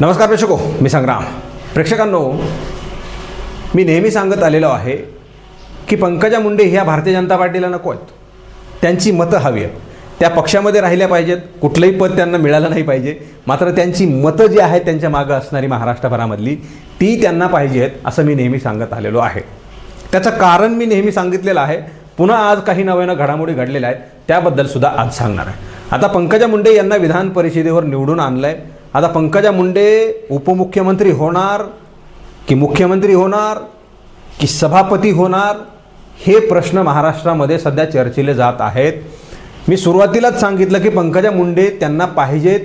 नमस्कार प्रेक्षको मी संग्राम. प्रेक्षकांनो मी नेहमी सांगत आलेलो आहे की पंकजा मुंडे ह्या भारतीय जनता पार्टीला नको आहेत. त्यांची मतं हवी आहेत. त्या पक्षामध्ये राहिल्या पाहिजेत कुठलंही पद त्यांना मिळालं नाही पाहिजे. मात्र त्यांची मतं जी आहेत त्यांच्या मागं असणारी महाराष्ट्रभरामधली ती त्यांना पाहिजे आहेत असं मी नेहमी सांगत आलेलो आहे. त्याचं कारण मी नेहमी सांगितलेलं आहे. पुन्हा आज काही नव्यानं घडामोडी घडलेल्या आहेत त्याबद्दल सुद्धा आज सांगणार आहे. आता पंकजा मुंडे यांना विधान परिषदेवर निवडून आणलं आहे आता पंकजा मुंडे उपमुख्यमंत्री होणार की मुख्यमंत्री होणार की सभापती होणार हे प्रश्न महाराष्ट्रामध्ये सध्या चर्चेले जात आहेत. मी सुरुवातीलाच सांगितलं की पंकजा मुंडे त्यांना पाहिजेत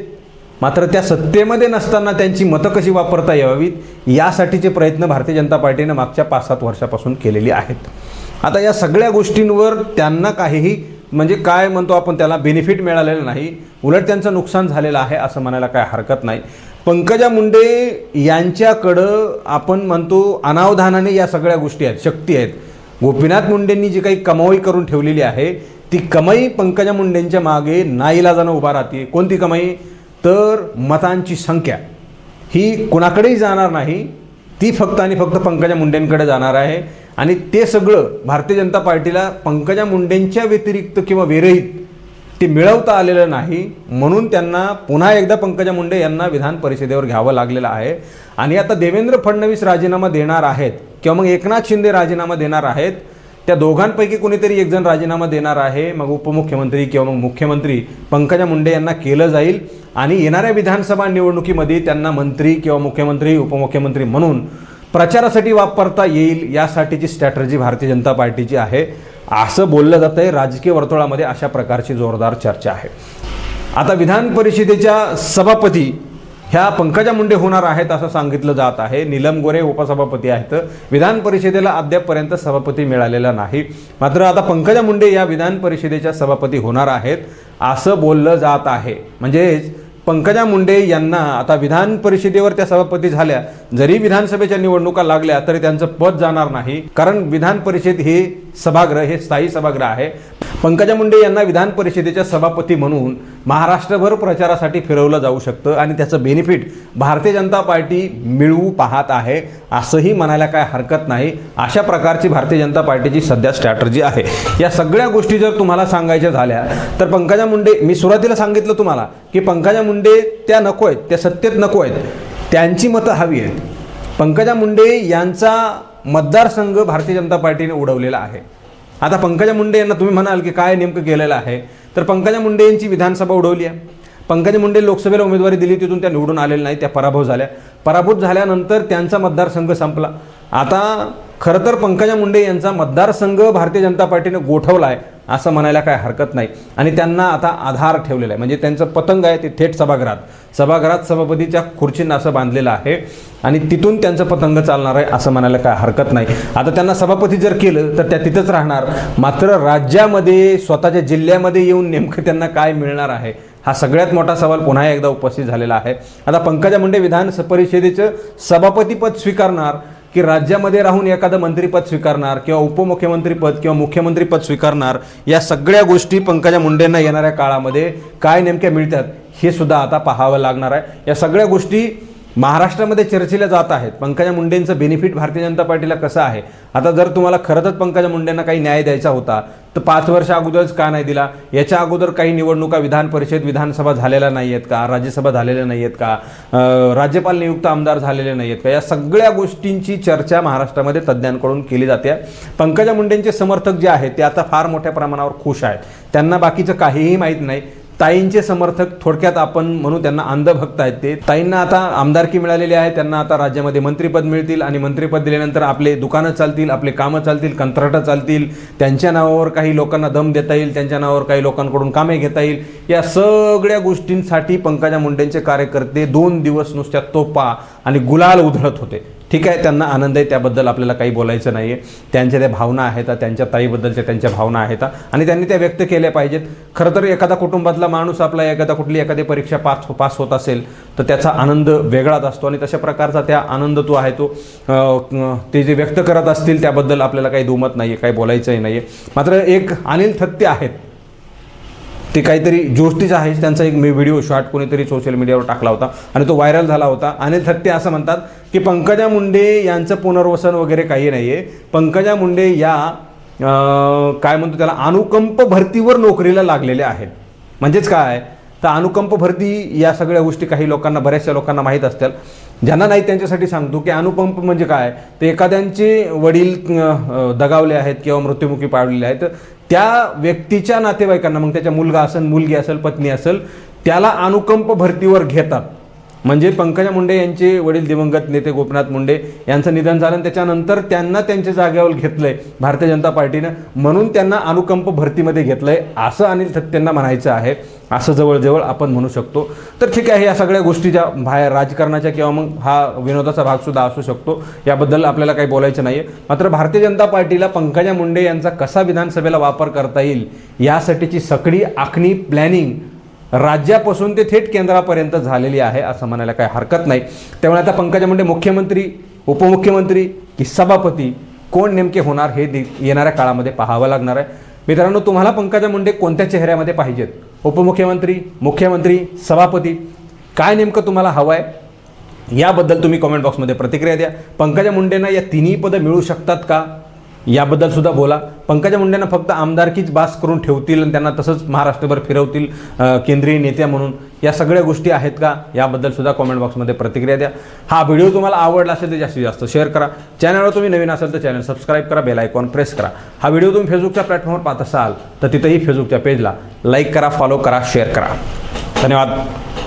मात्र त्या सत्तेमध्ये नसताना त्यांची मतं कशी वापरता यावीत यासाठीचे प्रयत्न भारतीय जनता पार्टीनं मागच्या पाच सात वर्षापासून केलेली आहेत. आता या सगळ्या गोष्टींवर त्यांना काहीही म्हणजे काय म्हणतो आपण त्याला? बेनिफिट मिळालेलं नाही. उलट त्यांचं नुकसान झालेलं आहे असं म्हणायला काय हरकत नाही. पंकजा मुंडे यांच्याकडं आपण म्हणतो अनावधानाने या सगळ्या गोष्टी आहेत शक्ती आहेत. गोपीनाथ मुंडेंनी जी काही कमाई करून ठेवलेली आहे ती कमाई पंकजा मुंडेंच्या मागे नाईलाजानं उभा राहते. कोणती कमाई? तर मतांची संख्या. ही कुणाकडेही जाणार नाही. ती फक्त आणि फक्त पंकजा मुंडेंकडे जाणार आहे. आणि ते सगळं भारतीय जनता पार्टीला पंकजा मुंडेंच्या व्यतिरिक्त किंवा विरहित ते मिळवता आलेलं नाही म्हणून त्यांना पुन्हा एकदा पंकजा मुंडे यांना विधान परिषदेवर घ्यावं लागलेलं आहे. आणि आता देवेंद्र फडणवीस राजीनामा देणार आहेत किंवा मग एकनाथ शिंदे राजीनामा देणार आहेत त्या दोघांपैकी कोणीतरी एक जण राजीनामा देणार आहे. मग उपमुख्यमंत्री किंवा मग मुख्यमंत्री पंकजा मुंडे यांना केलं जाईल. आणि येणाऱ्या विधानसभा निवडणुकीमध्ये त्यांना मंत्री किंवा मुख्यमंत्री उपमुख्यमंत्री म्हणून प्रचारासाठी वापरता येईल यासाठीची स्ट्रॅटर्जी भारतीय जनता पार्टीची आहे. असं बोललं जातं आहे राजकीय वर्तुळामध्ये अशा प्रकारची जोरदार चर्चा आहे. आता विधान परिषदेच्या सभापती ह्या पंकजा मुंडे होणार आहेत असं सांगितलं जात आहे. नीलम गोरे उपसभापती आहेत. विधान परिषदेला अद्यापपर्यंत सभापती मिळालेला नाही. मात्र आता पंकजा मुंडे या विधान परिषदेच्या सभापती होणार आहेत असं बोललं जात आहे. म्हणजेच पंकजा मुंडे यांना आता विधान परिषदेवर त्या सभापती झाल्या. जरी विधानसभेच्या निवडणुका लागल्या तरी त्यांचं पद जाणार नाही. कारण विधान परिषद हे सभागृह हे स्थायी सभागृह आहे. पंकजा मुंडे यांना विधान परिषदेच्या सभापती म्हणून महाराष्ट्रभर प्रचारासाठी फिरवलं जाऊ शकतं आणि त्याचं बेनिफिट भारतीय जनता पार्टी मिळवू पाहत आहे असंही म्हणायला काय हरकत नाही. अशा प्रकारची भारतीय जनता पार्टीची सध्या स्ट्रॅटर्जी आहे. या सगळ्या गोष्टी जर तुम्हाला सांगायच्या झाल्या तर पंकजा मुंडे मी सुरुवातीला सांगितलं तुम्हाला की पंकजा मुंडे त्या नको आहेत त्या सत्तेत नको आहेत. त्यांची मतं हवी आहेत. पंकजा मुंडे यांचा मतदारसंघ भारतीय जनता पार्टीने उडवलेला आहे. आता पंकजा मुंडे यांना तुम्ही म्हणाल की काय नेमकं केलेलं आहे? तर पंकजा मुंडे यांची विधानसभा उडवली आहे. पंकजा मुंडे लोकसभेला उमेदवारी दिली तिथून त्या निवडून आलेल्या नाही त्या पराभव झाल्या. पराभूत झाल्यानंतर त्यांचा मतदारसंघ संपला. आता खरं तर पंकजा मुंडे यांचा मतदारसंघ भारतीय जनता पार्टीने गोठवला आहे. असं म्हणायला काय हरकत नाही. आणि त्यांना आता आधार ठेवलेला आहे. म्हणजे त्यांचं पतंग आहे ते थेट सभागृहात. सभागृहात सभापतीच्या खुर्चींना असं बांधलेलं आहे आणि तिथून त्यांचं पतंग चालणार आहे असं म्हणायला काय हरकत नाही. आता त्यांना सभापती जर केलं तर त्या तिथंच राहणार. मात्र राज्यामध्ये स्वतःच्या जिल्ह्यामध्ये येऊन नेमकं त्यांना काय मिळणार आहे हा सगळ्यात मोठा सवाल पुन्हा एकदा उपस्थित झालेला आहे. आता पंकजा मुंडे विधान परिषदेचं सभापतीपद स्वीकारणार की राज्यामध्ये राहून एखादं मंत्रीपद स्वीकारणार किंवा उपमुख्यमंत्रीपद किंवा मुख्यमंत्रीपद स्वीकारणार या सगळ्या गोष्टी पंकजा मुंडेंना येणाऱ्या काळामध्ये काय नेमक्या मिळतात हे सुद्धा आता पाहावं लागणार आहे. या सगळ्या गोष्टी महाराष्ट्रामध्ये चर्चेला जात आहेत. पंकजा मुंडेंचं बेनिफिट भारतीय जनता पार्टीला कसं आहे? आता जर तुम्हाला खरंच पंकजा मुंडेंना काही न्याय द्यायचा होता तर पाच वर्ष अगोदरच का नाही दिला? याच्या अगोदर काही निवडणुका विधान परिषद विधानसभा झालेल्या नाही आहेत का? राज्यसभा झालेल्या नाही आहेत का राज्यपाल नियुक्त आमदार झालेले नाही आहेत का? या सगळ्या गोष्टींची चर्चा महाराष्ट्रामध्ये तज्ज्ञांकडून केली जाते. पंकजा मुंडेंचे समर्थक जे आहेत ते आता फार मोठ्या प्रमाणावर खुश आहेत. त्यांना बाकीचं काहीही माहीत नाही. ताईंचे समर्थक थोडक्यात आपण म्हणू त्यांना अंधभक्त आहेत ते. ताईंना आता आमदारकी मिळालेली आहे त्यांना आता राज्यामध्ये मंत्रीपद मिळतील आणि मंत्रीपद दिल्यानंतर आपले दुकानं चालतील आपले कामं चालतील कंत्राटं चालतील. त्यांच्या नावावर काही लोकांना दम देता येईल त्यांच्या नावावर काही लोकांकडून कामे घेता येईल. या सगळ्या गोष्टींसाठी पंकजा मुंडेंचे कार्यकर्ते दोन दिवस नुसत्या तोपा आणि गुलाल उधळत होते. ठीक आहे त्यांना आनंद आहे त्याबद्दल आपल्याला काही बोलायचं नाही आहे त्यांच्या त्या भावना आहेत त्यांच्या ताईबद्दलच्या त्यांच्या भावना आहेत. आणि त्यांनी त्या व्यक्त केल्या पाहिजेत. खरं तर एखादा कुटुंबातला माणूस आपला एखादा कुठली एखादी परीक्षा पास पास होत असेल तर त्याचा आनंद वेगळाच असतो. आणि तशा प्रकारचा त्या आनंद तो आहे तो ते जे व्यक्त करत असतील त्याबद्दल आपल्याला काही दुमत नाही आहे काही बोलायचंही नाही आहे मात्र एक अनिल थत्ते आहेत. ते काहीतरी जोस्तीचं आहे त्यांचा एक मी व्हिडिओ शॉर्ट कोणीतरी सोशल मीडियावर टाकला होता आणि तो व्हायरल झाला होता. अनिल थत्ते असं म्हणतात की पंकजा मुंडे यांचं पुनर्वसन वगैरे काही नाही आहे पंकजा मुंडे या काय म्हणतो त्याला अनुकंप भरतीवर नोकरीला लागलेल्या आहेत. म्हणजेच काय? तर अनुकंप भरती या सगळ्या गोष्टी काही लोकांना बऱ्याचशा लोकांना माहीत असतील. ज्यांना नाही त्यांच्यासाठी सांगतो की अनुकंप म्हणजे काय? ते एखाद्यांचे वडील दगावले आहेत किंवा मृत्युमुखी पाडलेले आहेत. त्या व्यक्तीच्या नातेवाईकांना मग त्याच्या मुलगा असेल मुलगी असेल पत्नी असेल त्याला अनुकंप भरतीवर घेतात. म्हणजे पंकजा मुंडे यांचे वडील दिवंगत नेते गोपीनाथ मुंडे यांचं निधन झालं आणि त्याच्यानंतर त्यांना त्यांच्या जागेवर घेतलंय भारतीय जनता पार्टीनं. म्हणून त्यांना अनुकंप भरतीमध्ये घेतलंय असं अनिल थत्तेंना म्हणायचं आहे. असं जवळजवळ आपण म्हणू शकतो. तर ठीक आहे या सगळ्या गोष्टी ज्या बाहेर राजकारणाच्या किंवा मग हा विनोदाचा भागसुद्धा असू शकतो. याबद्दल आपल्याला काही बोलायचं नाही आहे मात्र भारतीय जनता पार्टीला पंकजा मुंडे यांचा कसा विधानसभेला वापर करता येईल यासाठीची सगळी आखणी प्लॅनिंग राज्यापासून ते थेट केंद्रापर्यंत झालेली आहे असं म्हणायला काही हरकत नाही. त्यामुळे आता पंकजा मुंडे मुख्यमंत्री उपमुख्यमंत्री की सभापती कोण नेमके होणार हे दे- येणाऱ्या काळामध्ये पाहावं लागणार आहे. मित्रांनो तुम्हाला पंकजा मुंडे कोणत्या चेहऱ्यामध्ये पाहिजेत? उपमुख्यमंत्री मुख्यमंत्री सभापती काय नेमकं तुम्हाला हवं आहे याबद्दल तुम्ही कमेंट बॉक्समध्ये प्रतिक्रिया द्या. पंकजा मुंडेंना या तिन्ही पदं मिळू शकतात का? याबद्दल सुद्धा बोला. पंकजा मुंडेंना फक्त आमदारकीच बास करून ठेवतील आणि त्यांना तसंच महाराष्ट्रभर फिरवतील केंद्रीय नेत्या म्हणून. या सगळ्या गोष्टी आहेत का? याबद्दल सुद्धा कॉमेंट बॉक्समध्ये प्रतिक्रिया द्या. हा व्हिडिओ तुम्हाला आवडला असेल तर जास्तीत जास्त शेअर करा. चॅनलवर तुम्ही नवीन असाल तर चॅनल सबस्क्राईब करा बेल आयकॉन प्रेस करा. हा व्हिडिओ तुम्ही फेसबुकच्या प्लॅटफॉर्मवर पाहत असाल तर तिथंही फेसबुकच्या पेजला लाईक करा फॉलो करा शेअर करा. धन्यवाद.